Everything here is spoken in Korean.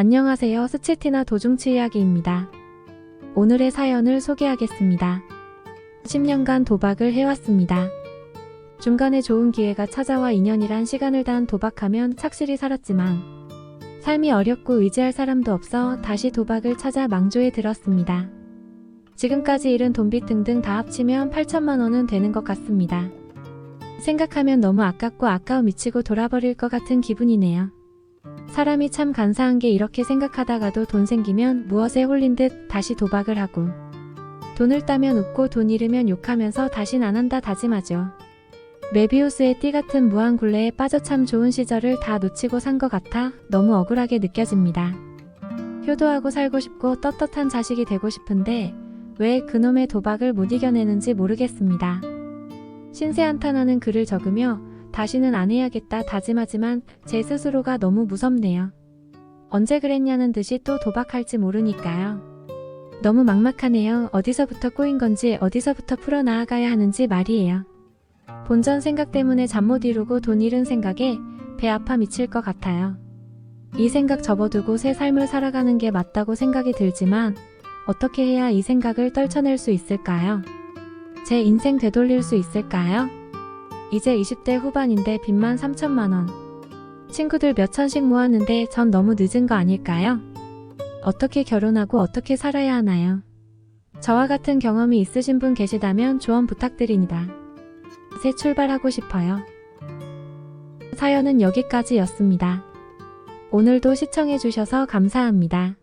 안녕하세요. 스치티나 도중치 이야기입니다. 오늘의 사연을 소개하겠습니다. 10년간 도박을 해왔습니다. 중간에 좋은 기회가 찾아와 2년이란 시간을 단 도박하면 착실히 살았지만 삶이 어렵고 의지할 사람도 없어 다시 도박을 찾아 망조에 들었습니다. 지금까지 잃은 돈빚 등등 다 합치면 8천만 원은 되는 것 같습니다. 생각하면 너무 아깝고 아까워 미치고 돌아버릴 것 같은 기분이네요. 사람이 참 간사한 게 이렇게 생각하다가도 돈 생기면 무엇에 홀린 듯 다시 도박을 하고 돈을 따면 웃고 돈 잃으면 욕하면서 다신 안 한다 다짐하죠. 메비우스의 띠 같은 무한 굴레에 빠져 참 좋은 시절을 다 놓치고 산 것 같아 너무 억울하게 느껴집니다. 효도하고 살고 싶고 떳떳한 자식이 되고 싶은데 왜 그놈의 도박을 못 이겨내는지 모르겠습니다. 신세 한탄하는 글을 적으며 다시는 안 해야겠다 다짐하지만 제 스스로가 너무 무섭네요. 언제 그랬냐는 듯이 또 도박할지 모르니까요. 너무 막막하네요. 어디서부터 꼬인 건지 어디서부터 풀어 나아가야 하는지 말이에요. 본전 생각 때문에 잠 못 이루고 돈 잃은 생각에 배 아파 미칠 것 같아요. 이 생각 접어두고 새 삶을 살아가는 게 맞다고 생각이 들지만 어떻게 해야 이 생각을 떨쳐낼 수 있을까요? 제 인생 되돌릴 수 있을까요? 이제 20대 후반인데 빚만 3천만 원. 친구들 몇 천씩 모았는데 전 너무 늦은 거 아닐까요? 어떻게 결혼하고 어떻게 살아야 하나요? 저와 같은 경험이 있으신 분 계시다면 조언 부탁드립니다. 새 출발하고 싶어요. 사연은 여기까지였습니다. 오늘도 시청해주셔서 감사합니다.